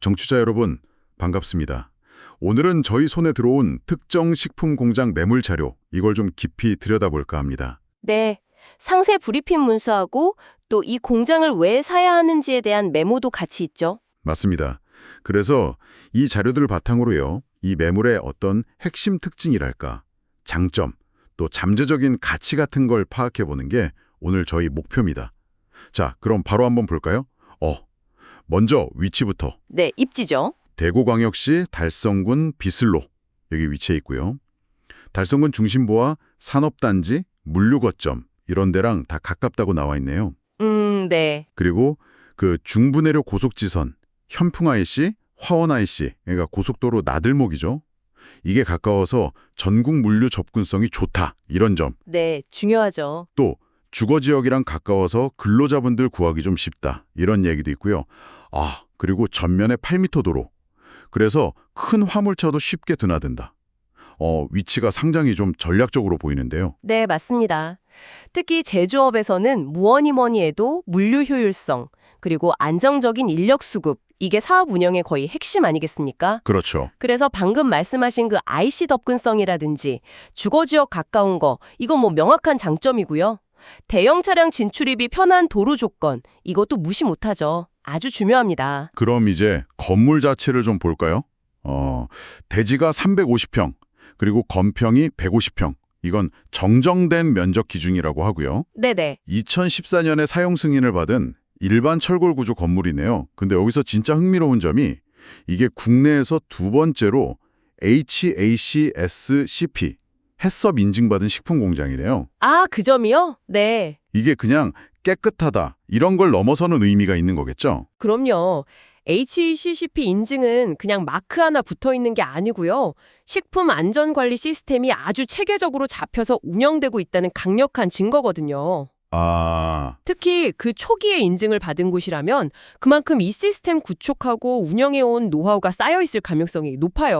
정취자 여러분, 반갑습니다. 오늘은 저희 손에 들어온 특정 식품 공장 매물 자료, 이걸 좀 깊이 들여다볼까 합니다. 네. 상세 브리핑 문서하고 또 이 공장을 왜 사야 하는지에 대한 메모도 같이 있죠. 맞습니다. 그래서 이 자료들을 바탕으로요, 이 매물의 어떤 핵심 특징이랄까, 장점, 또 잠재적인 가치 같은 걸 파악해보는 게 오늘 저희 목표입니다. 자, 그럼 바로 한번 볼까요? 어, 먼저 위치부터. 네, 입지죠. 대구광역시 달성군 비슬로 여기 위치해 있고요. 달성군 중심부와 산업단지, 물류거점 이런 데랑 다 가깝다고 나와 있네요. 음, 네. 그리고 그 중부내륙 고속지선, 현풍IC, 화원IC, 그러니까 고속도로 나들목이죠. 이게 가까워서 전국 물류 접근성이 좋다 이런 점. 네, 중요하죠. 또 주거 지역이랑 가까워서 근로자분들 구하기 좀 쉽다 이런 얘기도 있고요. 아 그리고 전면에 8m 도로 그래서 큰 화물차도 쉽게 드나든다. 어 위치가 상당히 좀 전략적으로 보이는데요. 네, 맞습니다. 특히 제조업에서는 무언이 뭐니 해도 물류 효율성, 그리고 안정적인 인력 수급, 이게 사업 운영의 거의 핵심 아니겠습니까? 그렇죠. 그래서 방금 말씀하신 그 IC 접근성이라든지 주거 지역 가까운 거, 이건 뭐 명확한 장점이고요. 대형 차량 진출입이 편한 도로 조건, 이것도 무시 못하죠. 아주 중요합니다. 그럼 이제 건물 자체를 좀 볼까요? 어 대지가 350평 그리고 건평이 150평 이건 정정된 면적 기준이라고 하고요. 네네. 2014년에 사용 승인을 받은 일반 철골 구조 건물이네요. 근데 여기서 진짜 흥미로운 점이 이게 국내에서 두 번째로 HACCP 해썹 인증받은 식품 공장이네요. 아, 그 점이요? 네. 이게 그냥 깨끗하다 이런 걸 넘어서는 의미가 있는 거겠죠? 그럼요. HACCP 인증은 그냥 마크 하나 붙어 있는 게 아니고요. 식품 안전 관리 시스템이 아주 체계적으로 잡혀서 운영되고 있다는 강력한 증거거든요. 아, 특히 그 초기에 인증을 받은 곳이라면 그만큼 이 시스템 구축하고 운영해온 노하우가 쌓여 있을 가능성이 높아요.